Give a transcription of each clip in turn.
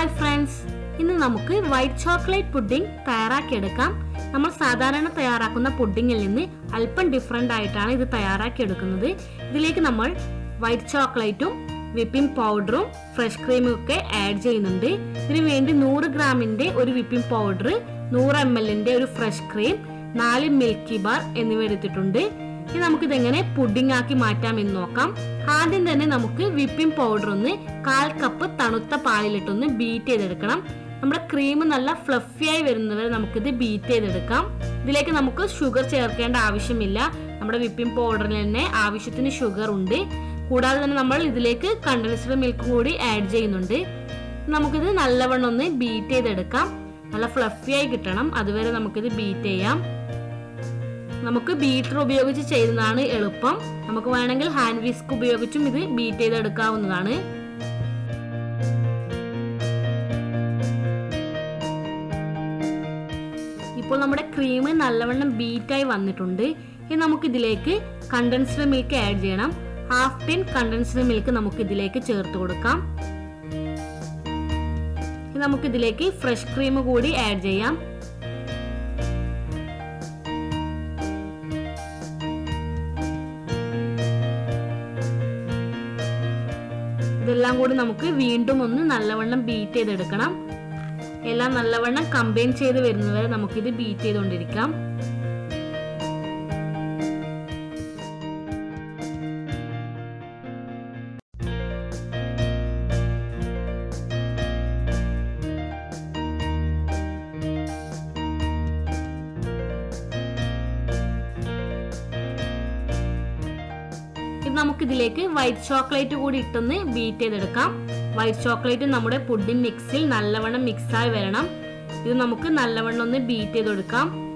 Hi friends ഇന്ന് നമുക്ക് white chocolate pudding തയ്യാറാക്കിയെടുക്കാം നമ്മൾ സാധാരണ തയ്യാറാക്കുന്ന പുഡിങ്ങിൽ നിന്ന് അല്പം ഡിഫറെന്റ് ആയിട്ടാണ് ഇത് തയ്യാറാക്കിയെടുക്കുന്നത് ഇതിലേക്ക് നമ്മൾ വൈറ്റ് ചോക്ലേറ്റും വിപ്പിംഗ് പൗഡറും ഫ്രഷ് ക്രീമും ഒക്കെ ആഡ് ചെയ്യുന്നുണ്ട്. ഇതിന് വേണ്ടി നൂറ് ഗ്രാമിന്റെ ഒരു വിപ്പിംഗ് പൗഡർ നൂറ് എം എല്ലിന്റെ ഒരു ഫ്രഷ് ക്രീം നാല് മിൽക്കി ബാർ എന്നിവ എടുത്തിട്ടുണ്ട്. ഇനി നമുക്ക് എങ്ങനെ പുഡിംഗ് ആക്കി മാറ്റാം എന്ന് നോക്കാം. ആദ്യം തന്നെ നമുക്ക് വിപ്പിംഗ് പൗഡർ ഒന്ന് കാൽ കപ്പ് തണുത്ത പാലിലിട്ടൊന്ന് ബീറ്റ് ചെയ്തെടുക്കണം. നമ്മുടെ ക്രീം നല്ല ഫ്ലഫി ആയി വരുന്നവരെ നമുക്കിത് ബീറ്റ് ചെയ്തെടുക്കാം. ഇതിലേക്ക് നമുക്ക് ഷുഗർ ചേർക്കേണ്ട ആവശ്യമില്ല. നമ്മുടെ വിപ്പിംഗ് പൗഡറിൽ തന്നെ ആവശ്യത്തിന് ഷുഗർ ഉണ്ട്. കൂടാതെ തന്നെ നമ്മൾ ഇതിലേക്ക് കണ്ടൻസ്ഡ് മിൽക്ക് കൂടി ആഡ് ചെയ്യുന്നുണ്ട്. നമുക്കിത് നല്ലവണ്ണം ഒന്ന് ബീറ്റ് ചെയ്തെടുക്കാം. നല്ല ഫ്ലഫി ആയി കിട്ടണം. അതുവരെ നമുക്കിത് ബീറ്റ് ചെയ്യാം. നമുക്ക് ബീറ്റർ ഉപയോഗിച്ച് ചെയ്യുന്നതാണ് എളുപ്പം. നമുക്ക് വേണമെങ്കിൽ ഹാൻഡ് വിസ്ക് ഉപയോഗിച്ചും ഇത് ബീറ്റ് ചെയ്തെടുക്കാവുന്നതാണ്. ഇപ്പോൾ നമ്മുടെ ക്രീം നല്ലവണ്ണം ബീറ്റായി വന്നിട്ടുണ്ട്. ഇനി നമുക്ക് ഇതിലേക്ക് കണ്ടൻസ്ഡ് മിൽക്ക് ആഡ് ചെയ്യണം. ഹാഫ് ടിൻ കണ്ടൻസ്ഡ് മിൽക്ക് നമുക്ക് ഇതിലേക്ക് ചേർത്ത് കൊടുക്കാം. ഇനി നമുക്ക് ഇതിലേക്ക് ഫ്രഷ് ക്രീം കൂടി ആഡ് ചെയ്യാം. ഇതെല്ലാം കൂടി നമുക്ക് വീണ്ടും ഒന്ന് നല്ലവണ്ണം ബീറ്റ് ചെയ്തെടുക്കണം. എല്ലാം നല്ലവണ്ണം കമ്പൈൻ ചെയ്ത് വരുന്നവരെ നമുക്കിത് ബീറ്റ് ചെയ്തുകൊണ്ടിരിക്കാം. ഇത് നമുക്ക് ഇതിലേക്ക് വൈറ്റ് ചോക്ലേറ്റ് കൂടി ഇട്ടൊന്ന് ബീറ്റ് ചെയ്തെടുക്കാം. വൈറ്റ് ചോക്ലേറ്റ് നമ്മുടെ പുഡിംഗ് മിക്സിൽ നല്ലവണ്ണം മിക്സായി വരണം. ഇത് നമുക്ക് നല്ലവണ്ണം ഒന്ന് ബീറ്റ് ചെയ്തെടുക്കാം.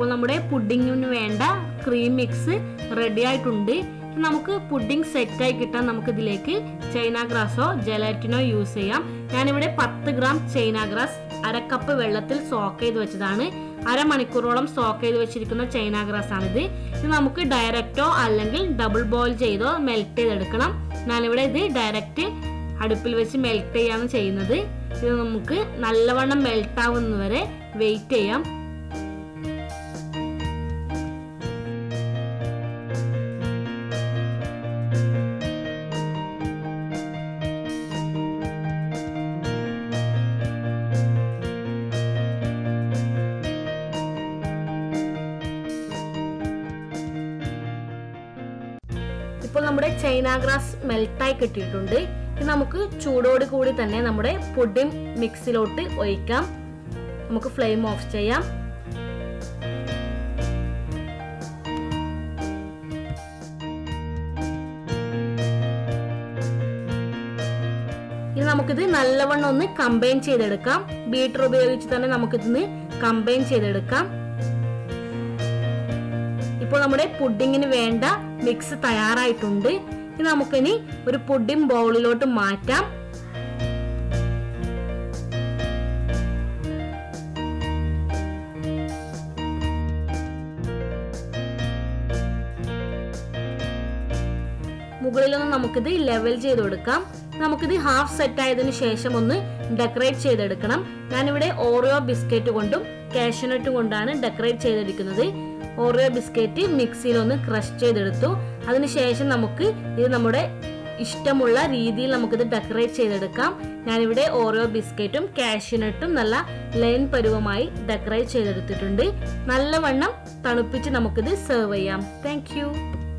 ഇപ്പോൾ നമ്മുടെ പുഡിങ്ങിന് വേണ്ട ക്രീം മിക്സ് റെഡി ആയിട്ടുണ്ട്. നമുക്ക് പുഡിംഗ് സെറ്റായി കിട്ടാൻ നമുക്ക് ഇതിലേക്ക് ചൈന ഗ്രാസോ ജലാറ്റിനോ യൂസ് ചെയ്യാം. ഞാനിവിടെ പത്ത് ഗ്രാം ചൈന ഗ്രാസ് അര കപ്പ് വെള്ളത്തിൽ സോക്ക് ചെയ്ത് വെച്ചതാണ്. അരമണിക്കൂറോളം സോക്ക് ചെയ്ത് വെച്ചിരിക്കുന്ന ചൈന ഗ്രാസ് ആണിത്. ഇത് നമുക്ക് ഡയറക്റ്റോ അല്ലെങ്കിൽ ഡബിൾ ബോയിൽ ചെയ്തോ മെൽറ്റ് ചെയ്തെടുക്കണം. ഞാനിവിടെ ഇത് ഡയറക്റ്റ് അടുപ്പിൽ വെച്ച് മെൽറ്റ് ചെയ്യാണ് ചെയ്യുന്നത്. ഇത് നമുക്ക് നല്ലവണ്ണം മെൽറ്റ് വെയിറ്റ് ചെയ്യാം. ഇപ്പോൾ നമ്മുടെ ചൈന ഗ്രാസ് മെൽട്ടായി കിട്ടിയിട്ടുണ്ട്. ഇത് നമുക്ക് ചൂടോട് കൂടി തന്നെ നമ്മുടെ പുഡിംഗ് മിക്സിലോട്ട് ഒഴിക്കാം. നമുക്ക് ഫ്ലെയിം ഓഫ് ചെയ്യാം. ഇനി നമുക്കിത് നല്ലവണ്ണം ഒന്ന് കമ്പൈൻ ചെയ്തെടുക്കാം. ബീറ്റർ ഉപയോഗിച്ച് തന്നെ നമുക്കിതിന് കമ്പൈൻ ചെയ്തെടുക്കാം. ഇപ്പോൾ നമ്മുടെ പുഡിങ്ങിന് വേണ്ട മിക്സ് തയ്യാറായിട്ടുണ്ട്. നമുക്കിനി ഒരു പുഡിംഗ് ബൗളിലോട്ട് മാറ്റാം. മുകളിലൊന്ന് നമുക്കിത് ലെവൽ ചെയ്ത് കൊടുക്കാം. നമുക്കിത് ഹാഫ് സെറ്റ് ആയതിനു ശേഷം ഒന്ന് ഡെക്കറേറ്റ് ചെയ്തെടുക്കണം. ഞാനിവിടെ ഓറിയോ ബിസ്ക്കറ്റ് കൊണ്ടും കാഷ്യൂനട്ട് കൊണ്ടാണ് ഡെക്കറേറ്റ് ചെയ്തെടുക്കുന്നത്. ഓറിയോ ബിസ്ക്കറ്റ് മിക്സിയിൽ ഒന്ന് ക്രഷ് ചെയ്തെടുത്തു അതിനുശേഷം നമുക്ക് ഇത് നമ്മുടെ ഇഷ്ടമുള്ള രീതിയിൽ നമുക്കിത് ഡെക്കറേറ്റ് ചെയ്തെടുക്കാം. ഞാനിവിടെ ഓറിയോ ബിസ്ക്കറ്റും കാഷ്യൂനട്ടും നല്ല ലൈൻ പരുവമായി ഡെക്കറേറ്റ് ചെയ്തെടുത്തിട്ടുണ്ട്. നല്ലവണ്ണം തണുപ്പിച്ച് നമുക്കിത് സെർവ് ചെയ്യാം. താങ്ക്